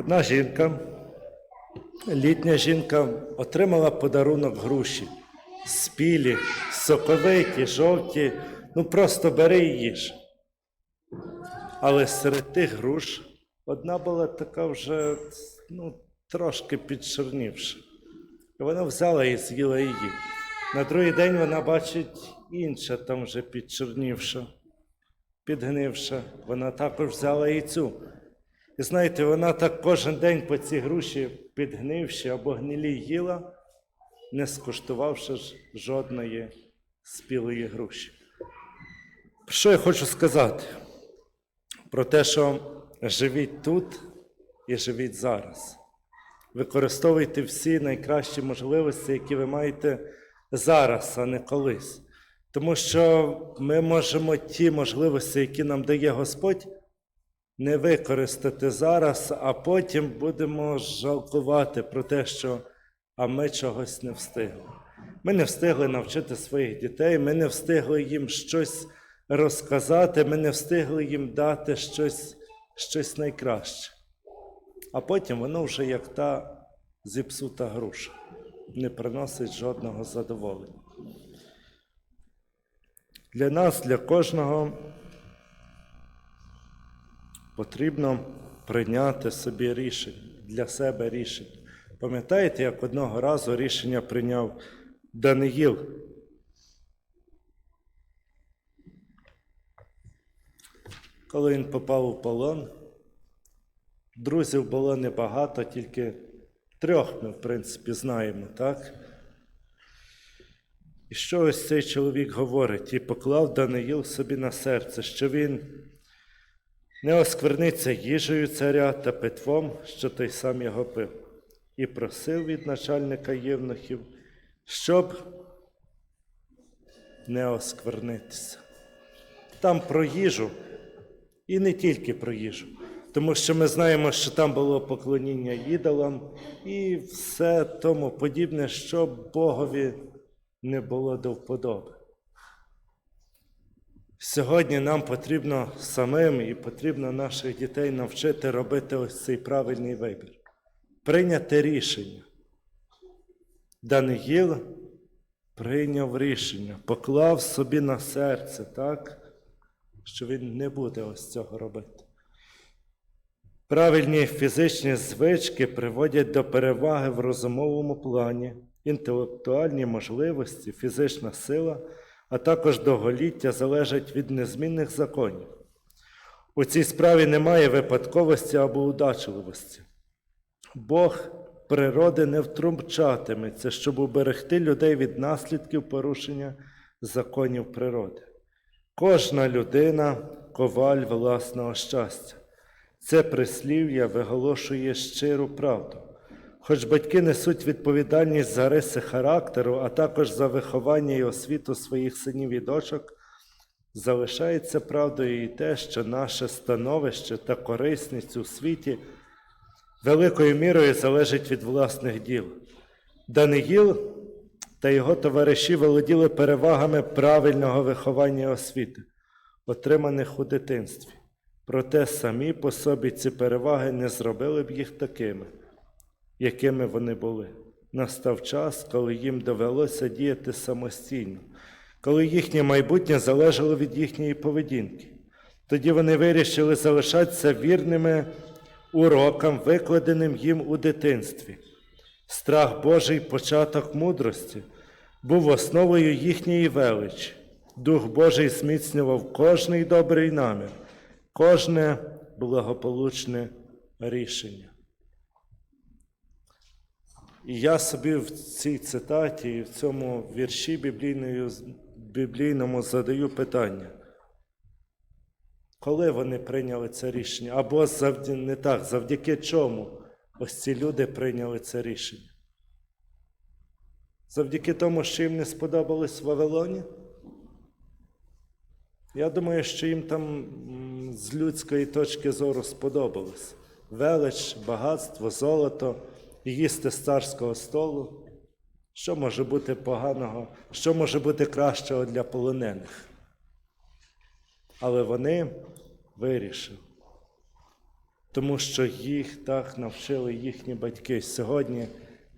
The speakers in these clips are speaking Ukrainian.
Одна жінка, літня жінка, отримала подарунок груші. Спілі, соковиті, жовті, ну просто бери і їж. Але серед тих груш одна була така вже ну, трошки підчорнівша. І вона взяла і з'їла її. На другий день вона бачить інша, там вже підчорнівша, підгнивша. Вона також взяла і цю. І знаєте, вона так кожен день по цій груші підгнивші або гнилі їла, не скуштувавши жодної спілої груші. Що я хочу сказати? Про те, що живіть тут і живіть зараз. Використовуйте всі найкращі можливості, які ви маєте зараз, а не колись. Тому що ми можемо ті можливості, які нам дає Господь, не використати зараз, а потім будемо жалкувати про те, що а ми чогось не встигли. Ми не встигли навчити своїх дітей, ми не встигли їм щось розказати, ми не встигли їм дати щось, щось найкраще. А потім воно вже як та зіпсута груша, не приносить жодного задоволення. Для нас, для кожного потрібно прийняти собі рішення, для себе рішення. Пам'ятаєте, як одного разу рішення прийняв Даниїл? Коли він попав у полон, друзів було небагато, тільки трьох ми, в принципі, знаємо, так? І що ось цей чоловік говорить, і поклав Даниїл собі на серце, що він не оскверниться їжею царя та питвом, що той сам його пив, і просив від начальника євнухів, щоб не осквернитися. Там про їжу, і не тільки про їжу, тому що ми знаємо, що там було поклоніння ідолам і все тому подібне, що Богові не було до вподоби. Сьогодні нам потрібно самим і потрібно наших дітей навчити робити ось цей правильний вибір, прийняти рішення. Даниїл прийняв рішення, поклав собі на серце, так, що він не буде ось цього робити. Правильні фізичні звички приводять до переваги в розумовому плані, інтелектуальні можливості, фізична сила, а також довголіття залежать від незмінних законів. У цій справі немає випадковості або удачливості. Бог природи не втрумчатиметься, щоб уберегти людей від наслідків порушення законів природи. Кожна людина коваль власного щастя. Це прислів'я виголошує щиру правду. Хоч батьки несуть відповідальність за риси характеру, а також за виховання і освіту своїх синів і дочок, залишається правдою і те, що наше становище та корисність у світі великою мірою залежить від власних діл. Даниїл та його товариші володіли перевагами правильного виховання і освіти, отриманих у дитинстві. Проте самі по собі ці переваги не зробили б їх такими, якими вони були. Настав час, коли їм довелося діяти самостійно, коли їхнє майбутнє залежало від їхньої поведінки. Тоді вони вирішили залишатися вірними урокам, викладеним їм у дитинстві. Страх Божий, початок мудрості, був основою їхньої величі. Дух Божий зміцнював кожний добрий намір, кожне благополучне рішення. І я собі в цій цитаті і в цьому вірші біблійному задаю питання. Коли вони прийняли це рішення? Або завдяки, не так, завдяки чому ось ці люди прийняли це рішення? Завдяки тому, що їм не сподобалось в Вавилоні? Я думаю, що їм там з людської точки зору сподобалось. Велич, багатство, золото, їсти з царського столу. Що може бути поганого, що може бути кращого для полонених? Але вони вирішили. тому що їх так навчили їхні батьки. Сьогодні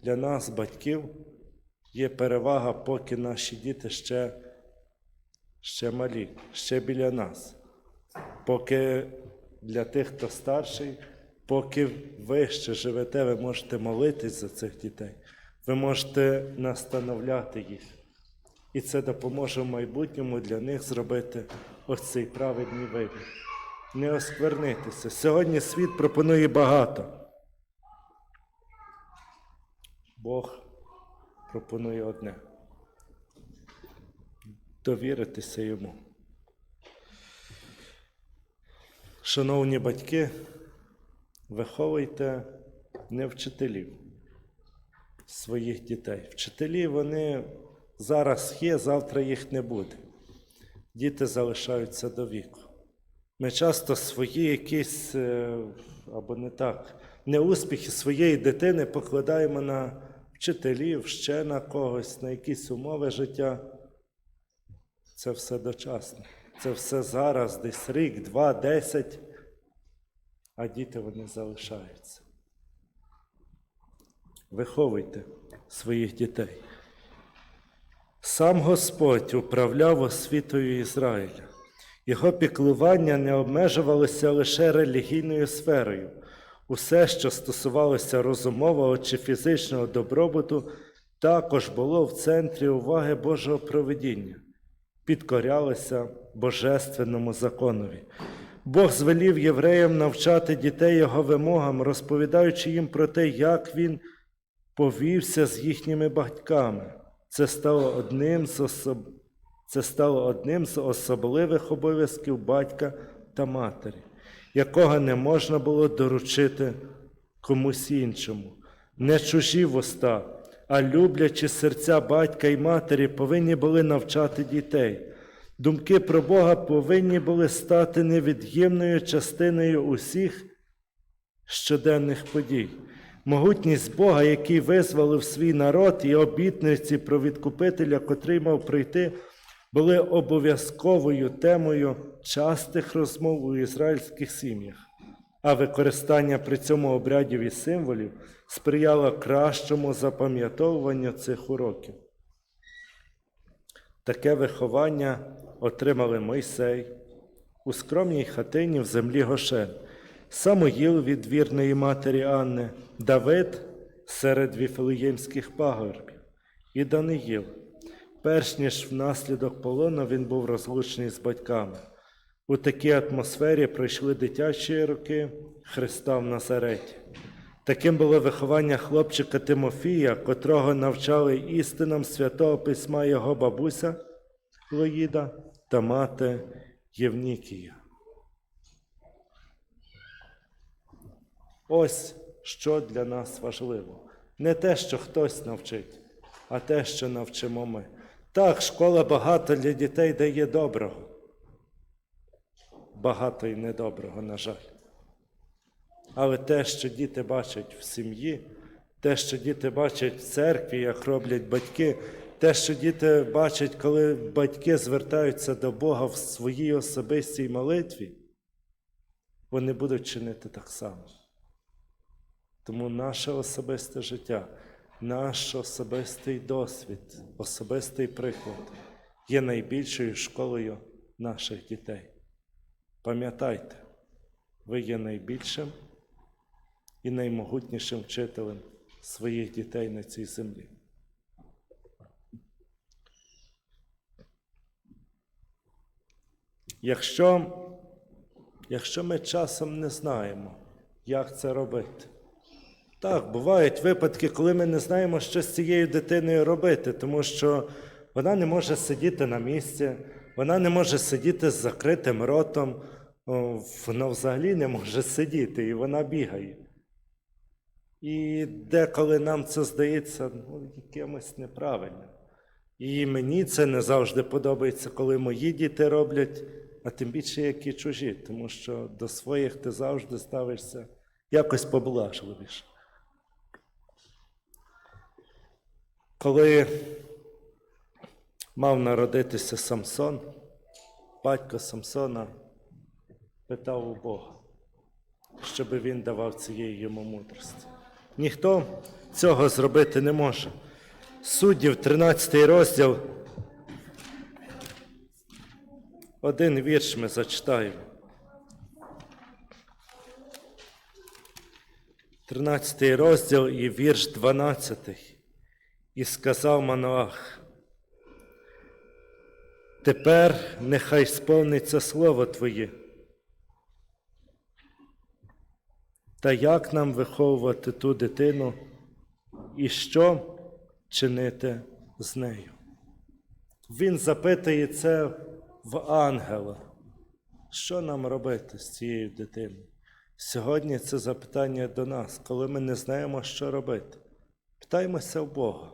для нас, батьків, є перевага, поки наші діти ще, ще малі, ще біля нас. Поки для тих, хто старший, поки ви ще живете, ви можете молитись за цих дітей, ви можете настановляти їх. І це допоможе в майбутньому для них зробити ось цей праведний вибір. Не осквернитися. Сьогодні світ пропонує багато. Бог пропонує одне. Довіритися йому. Шановні батьки, виховуйте не вчителів своїх дітей. Вчителі вони зараз є, завтра їх не буде. Діти залишаються до віку. Ми часто свої якісь, е, або не так, неуспіхи своєї дитини покладаємо на вчителів, ще на когось, на якісь умови життя. Це все дочасно. Це все зараз, десь рік, два, десять, а діти вони залишаються. Виховуйте своїх дітей. Сам Господь управляв освітою Ізраїля. Його піклування не обмежувалося лише релігійною сферою. Усе, що стосувалося розумового чи фізичного добробуту, також було в центрі уваги Божого проведіння, підкорялося божественному законові. Бог звелів євреям навчати дітей його вимогам, розповідаючи їм про те, як він повівся з їхніми батьками. Це стало одним з особ... Це стало одним з особливих обов'язків батька та матері, якого не можна було доручити комусь іншому. Не чужі вуста, а люблячі серця батька і матері повинні були навчати дітей. Думки про Бога повинні були стати невід'ємною частиною усіх щоденних подій. Могутність Бога, який визволив свій народ, і обітниці про відкупителя, котрий мав прийти, були обов'язковою темою частих розмов у ізраїльських сім'ях, а використання при цьому обрядів і символів сприяло кращому запам'ятовуванню цих уроків. Таке виховання отримали Мойсей у скромній хатині в землі Гошен, Самоїл від вірної матері Анни, Давид серед віфлеємських пагорбів і Даниїл. Перш ніж внаслідок полону він був розлучений з батьками. У такій атмосфері пройшли дитячі роки Христа в Назареті. Таким було виховання хлопчика Тимофія, котрого навчали істинам святого письма його бабуся Лоїда та мати Євнікія. Ось що для нас важливо. Не те, що хтось навчить, а те, що навчимо ми. Так, школа багато для дітей дає доброго. Багато і недоброго, на жаль. Але те, що діти бачать в сім'ї, те, що діти бачать в церкві, як роблять батьки, те, що діти бачать, коли батьки звертаються до Бога в своїй особистій молитві, вони будуть чинити так само. Тому наше особисте життя, наш особистий досвід, особистий приклад є найбільшою школою наших дітей. Пам'ятайте, ви є найбільшим і наймогутнішим вчителем своїх дітей на цій землі. Якщо, якщо ми часом не знаємо, як це робити, так, бувають випадки, коли ми не знаємо, що з цією дитиною робити, тому що вона не може сидіти на місці, вона не може сидіти з закритим ротом, вона взагалі не може сидіти, і вона бігає. І деколи нам це здається ну, якимось неправильним. І мені це не завжди подобається, коли мої діти роблять, а тим більше які чужі, тому що до своїх ти завжди ставишся якось поблажливіше. Коли мав народитися Самсон, батько Самсона питав у Бога, щоб він давав цієї йому мудрості. Ніхто цього зробити не може. Суддів, 13 розділ. Один вірш ми зачитаємо. 13 розділ і вірш 12. І сказав Маноах, тепер нехай сповниться слово Твоє. Та як нам виховувати ту дитину і що чинити з нею? Він запитує це в ангела. Що нам робити з цією дитиною? Сьогодні це запитання до нас, коли ми не знаємо, що робити. Питаємося в Бога.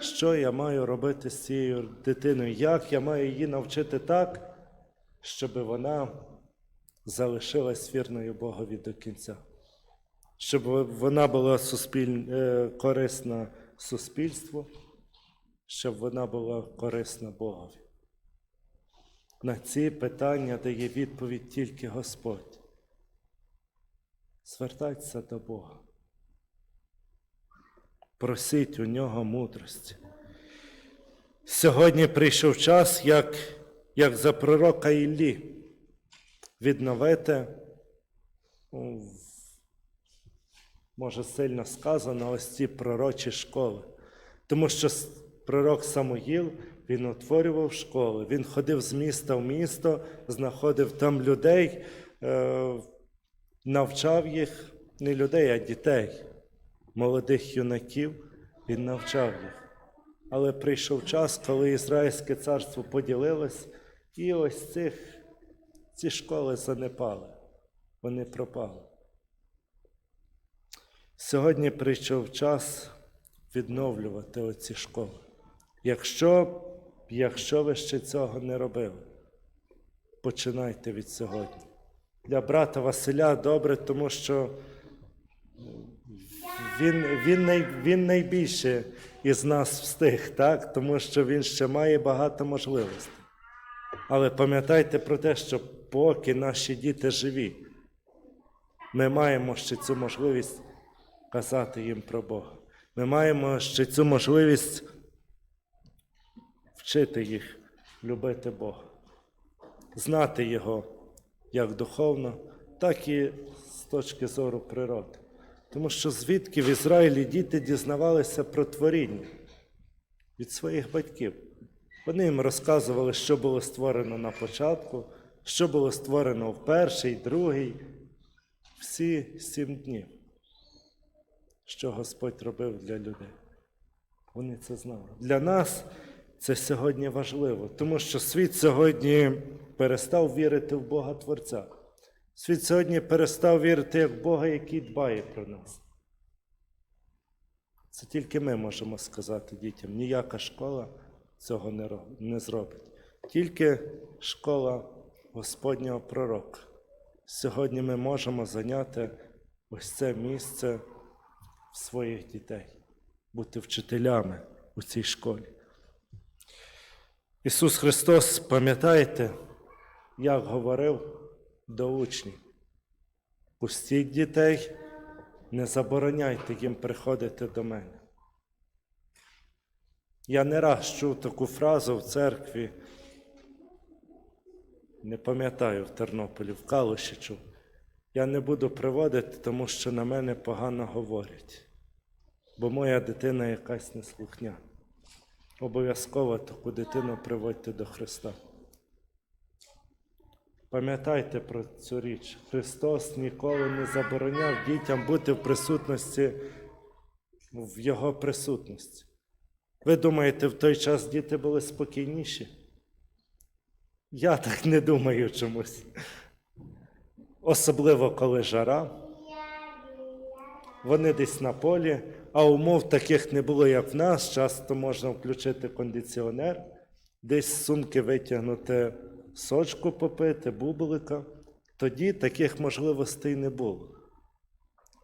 Що я маю робити з цією дитиною? Як я маю її навчити так, щоб вона залишилась вірною Богові до кінця? Щоб вона була суспіль... е, корисна суспільству, щоб вона була корисна Богові. На ці питання дає відповідь тільки Господь. Звертайтеся до Бога. Просіть у нього мудрості. Сьогодні прийшов час, як, як за пророка Іллі, відновити, може сильно сказано, ось ці пророчі школи. Тому що пророк Самуїл, він утворював школи, він ходив з міста в місто, знаходив там людей, е, навчав їх не людей, а дітей, молодих юнаків, він навчав їх. Але прийшов час, коли Ізраїльське царство поділилось, і ось цих, ці школи занепали, вони пропали. Сьогодні прийшов час відновлювати оці школи. Якщо, якщо ви ще цього не робили, починайте від сьогодні. Для брата Василя добре, тому що він, він, най, він найбільше із нас встиг, так? тому що він ще має багато можливостей. Але пам'ятайте про те, що поки наші діти живі, ми маємо ще цю можливість казати їм про Бога. Ми маємо ще цю можливість вчити їх любити Бога, знати Його як духовно, так і з точки зору природи. Тому що звідки в Ізраїлі діти дізнавалися про творіння від своїх батьків. Вони їм розказували, що було створено на початку, що було створено в перший, другий, всі сім днів, що Господь робив для людей. Вони це знали. Для нас це сьогодні важливо, тому що світ сьогодні перестав вірити в Бога Творця. Світ сьогодні перестав вірити як Бога, який дбає про нас. Це тільки ми можемо сказати дітям. Ніяка школа цього не, зробить. Тільки школа Господнього пророка. Сьогодні ми можемо зайняти ось це місце в своїх дітей, бути вчителями у цій школі. Ісус Христос, пам'ятаєте, як говорив до учнів. Пустіть дітей, не забороняйте їм приходити до мене. Я не раз чув таку фразу в церкві, не пам'ятаю в Тернополі, в Калуші чув. Я не буду приводити, тому що на мене погано говорять, бо моя дитина якась неслухняна. Обов'язково таку дитину приводьте до Христа. Пам'ятайте про цю річ. Христос ніколи не забороняв дітям бути в присутності, в Його присутності. Ви думаєте, в той час діти були спокійніші? Я так не думаю чомусь. Особливо коли жара. Вони десь на полі, а умов таких не було, як в нас. Часто можна включити кондиціонер, десь з сумки витягнути сочку попити, бублика. Тоді таких можливостей не було.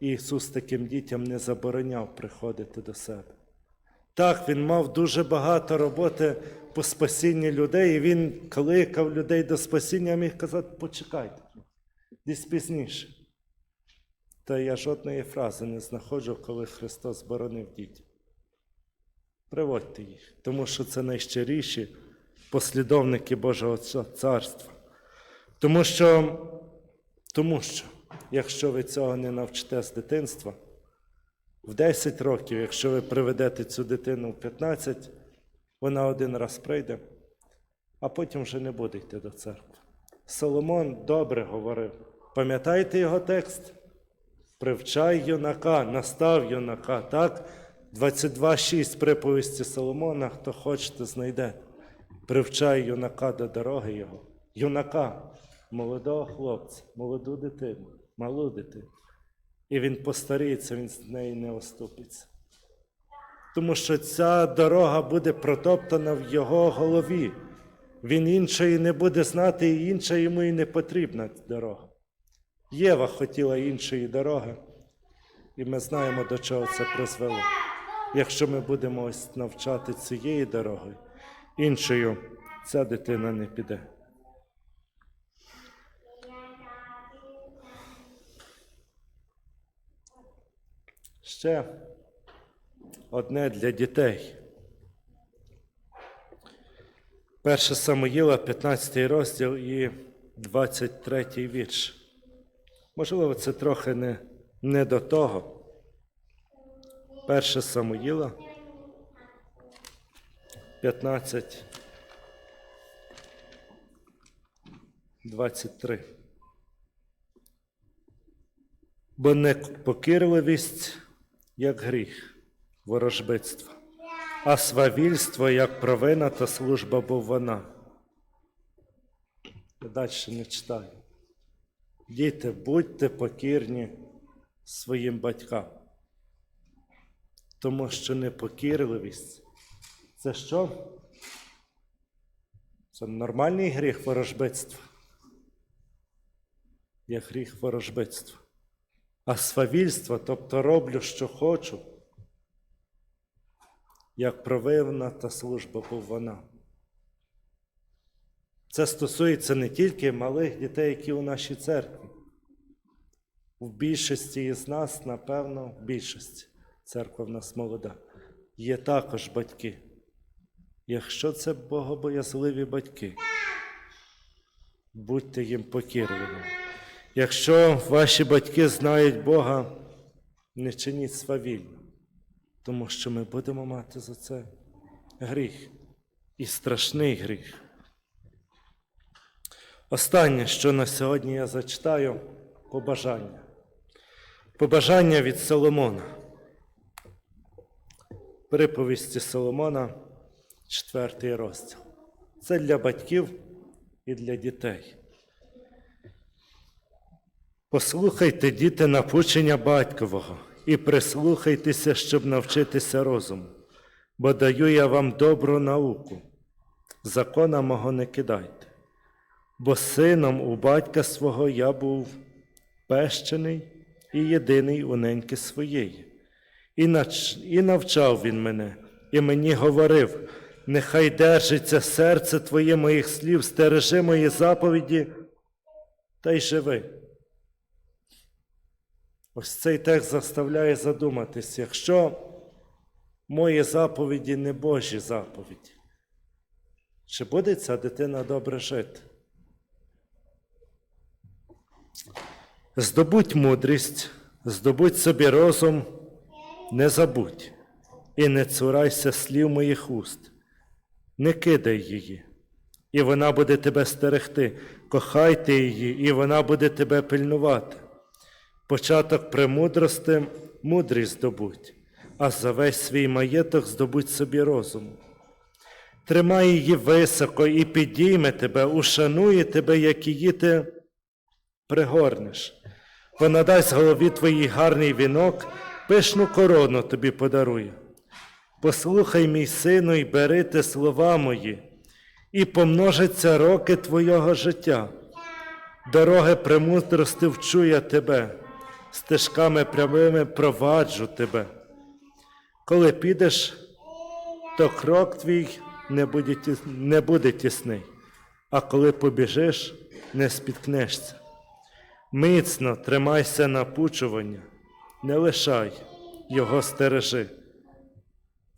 І Ісус таким дітям не забороняв приходити до себе. Так, Він мав дуже багато роботи по спасінню людей, і він кликав людей до спасіння, міг казати, почекайте, десь пізніше. Та я жодної фрази не знаходжу, коли Христос боронив дітей. Приводьте їх, тому що це найщиріші послідовники Божого Царства. Тому що, тому що, якщо ви цього не навчите з дитинства, в 10 років, якщо ви приведете цю дитину в 15, вона один раз прийде, а потім вже не буде йти до церкви. Соломон добре говорив. Пам'ятаєте його текст? Привчай юнака, настав юнака. Так? 22.6 приповісті Соломона, хто хочете, знайде. Привчай юнака до дороги його. Юнака, молодого хлопця, молоду дитину, малу дитину. І він постаріється, він з неї не оступиться. Тому що ця дорога буде протоптана в його голові. Він іншої не буде знати, і інша йому і не потрібна дорога. Єва хотіла іншої дороги, і ми знаємо, до чого це призвело. Якщо ми будемо ось навчати цієї дороги, іншою ця дитина не піде. Ще одне для дітей. 1 Самуїла, 15 розділ і 23 вірш. Можливо, це трохи не, не до того. 1 Самуїла, 15, 23. Бо непокірливість, як гріх, ворожбитство, а свавільство, як провина та служба був вона. Далі не читаю. Діти, будьте покірні своїм батькам. Тому що непокірливість це що? Це нормальний гріх ворожбитства. Є гріх ворожбитства. А свавільство, тобто роблю, що хочу, як провина та служба був вона. Це стосується не тільки малих дітей, які у нашій церкві. В більшості із нас, напевно, в більшості, церква в нас молода, є також батьки. Якщо це богобоязливі батьки, будьте їм покірливими. Якщо ваші батьки знають Бога, не чиніть свавільно, тому що ми будемо мати за це гріх і страшний гріх. Останнє, що на сьогодні я зачитаю, побажання. Побажання від Соломона. Приповісті Соломона, четвертий розділ. Це для батьків і для дітей. Послухайте, діти, напучення батькового, і прислухайтеся, щоб навчитися розуму, бо даю я вам добру науку. Закона мого не кидайте, бо сином у батька свого я був пещений і єдиний у неньки своєї. І, навчав він мене, і мені говорив: нехай держиться серце твоє моїх слів, стережи мої заповіді, та й живи. Ось цей текст заставляє задуматись, якщо мої заповіді не Божі заповіді, чи буде ця дитина добре жити? Здобудь мудрість, здобудь собі розум, не забудь і не цурайся слів моїх уст, не кидай її, і вона буде тебе стерегти, кохайте її, і вона буде тебе пильнувати. Початок премудрости мудрість здобудь, а за весь свій маєток здобудь собі розум. Тримай її високо і підійме тебе, ушанує тебе, як її ти пригорнеш. Вона дасть голові твоїй гарний вінок, пишну корону тобі подарує. Послухай, мій сину, і бери ти слова мої, і помножаться роки твого життя. Дороги премудрости вчу я тебе, стежками прямими проваджу тебе. Коли підеш, то крок твій не буде, не буде тісний, а коли побіжиш, не спіткнешся. Міцно тримайся напучування, не лишай його стережи.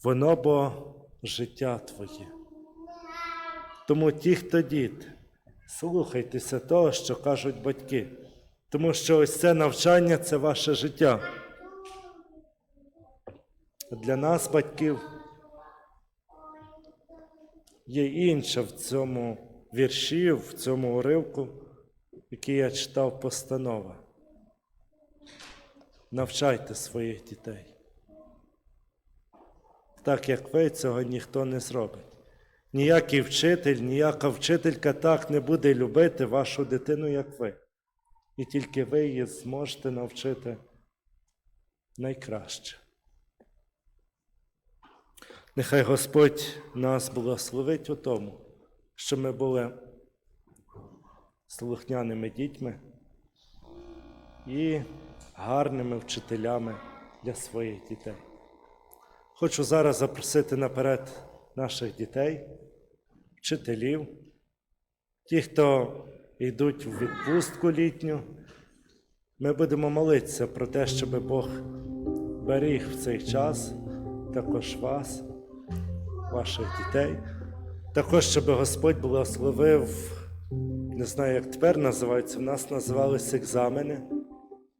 Воно бо життя твоє. Тому ті, хто діти, слухайтеся того, що кажуть батьки, тому що ось це навчання це ваше життя. Для нас, батьків, є інше в цьому вірші, в цьому уривку, який я читав постанова. Навчайте своїх дітей. Так як ви цього ніхто не зробить. Ніякий вчитель, ніяка вчителька так не буде любити вашу дитину, як ви. І тільки ви її зможете навчити найкраще. Нехай Господь нас благословить у тому, що ми були слухняними дітьми і гарними вчителями для своїх дітей. Хочу зараз запросити наперед наших дітей, вчителів, ті, хто йдуть в відпустку літню. Ми будемо молитися про те, щоб Бог беріг в цей час також вас, ваших дітей, також, щоб Господь благословив, не знаю, як тепер називаються, в нас називалися екзамени,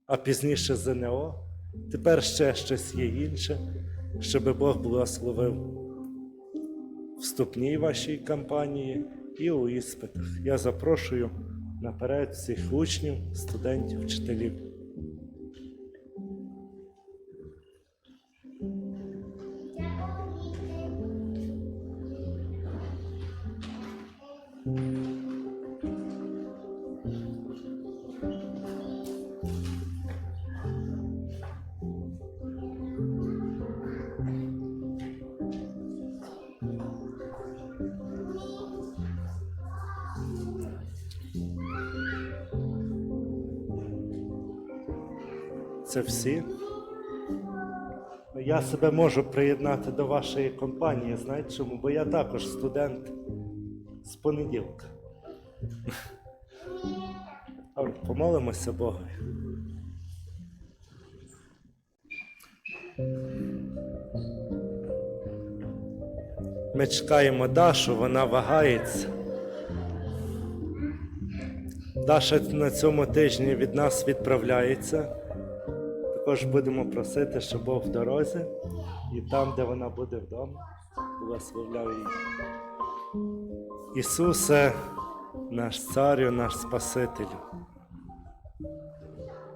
а пізніше ЗНО. Тепер ще щось є інше, щоб Бог благословив вступній вашій кампанії і у іспитах. Я запрошую наперед всіх учнів, студентів, вчителів. Це всі. Я себе можу приєднати до вашої компанії, знаєте чому? Бо я також студент з понеділка. Помолимося Богові. Ми чекаємо Дашу, вона вагається. Даша на цьому тижні від нас відправляється. Також будемо просити, щоб Бог в дорозі і там, де вона буде вдома, благословляв її. Ісусе, наш Царю, наш Спасителю.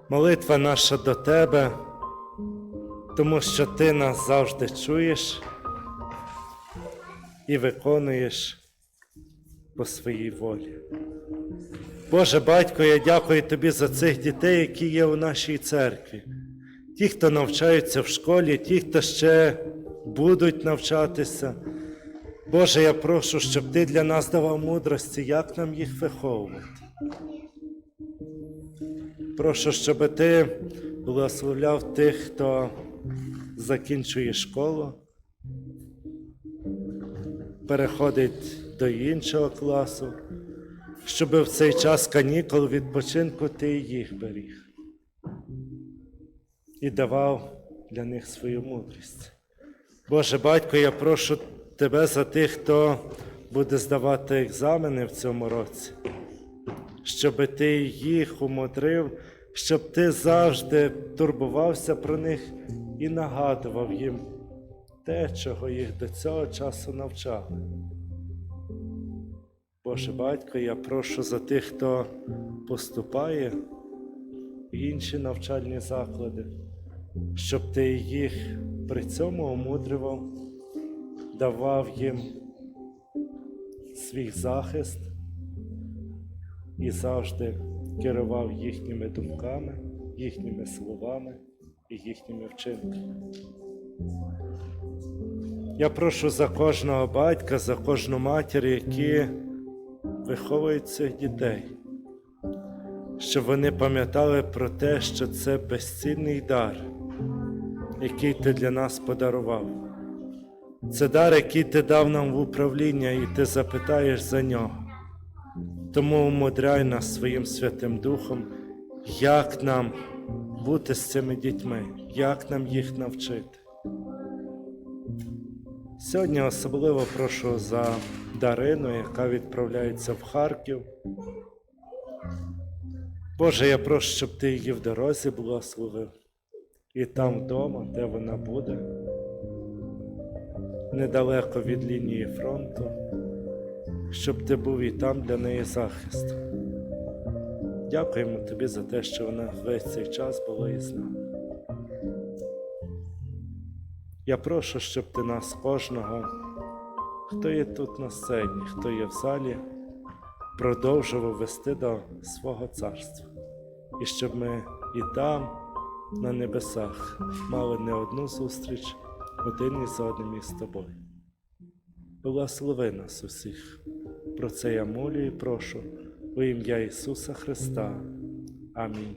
Молитва наша до Тебе, тому що Ти нас завжди чуєш і виконуєш по своїй волі. Боже батько, я дякую Тобі за цих дітей, які є у нашій церкві. Ті, хто навчаються в школі, ті, хто ще будуть навчатися. Боже, я прошу, щоб Ти для нас давав мудрості, як нам їх виховувати. Прошу, щоб Ти благословляв тих, хто закінчує школу, переходить до іншого класу, щоб в цей час канікул відпочинку Ти їх беріг і давав для них свою мудрість. Боже батько, я прошу Тебе за тих, хто буде здавати екзамени в цьому році, щоб Ти їх умудрив, щоб Ти завжди турбувався про них і нагадував їм те, чого їх до цього часу навчали. Боже батько, я прошу за тих, хто поступає в інші навчальні заклади, щоб ти їх при цьому омудрював, давав їм свій захист і завжди керував їхніми думками, їхніми словами і їхніми вчинками. Я прошу за кожного батька, за кожну матір, які виховують цих дітей, щоб вони пам'ятали про те, що це безцінний дар, який ти для нас подарував. Це дар, який ти дав нам в управління, і ти запитаєш за нього. Тому умудряй нас своїм Святим Духом, як нам бути з цими дітьми, як нам їх навчити. Сьогодні особливо прошу за Дарину, яка відправляється в Харків. Боже, я прошу, щоб ти її в дорозі благословив. І там вдома, де вона буде, недалеко від лінії фронту, щоб ти був і там для неї захист. Дякуємо тобі за те, що вона весь цей час була із нами. Я прошу, щоб ти нас кожного, хто є тут на сцені, хто є в залі, продовжував вести до свого царства. І щоб ми і там, на небесах, мали не одну зустріч один із одним із тобою. Благослови нас усіх. Про це я молю і прошу у ім'я Ісуса Христа. Амінь.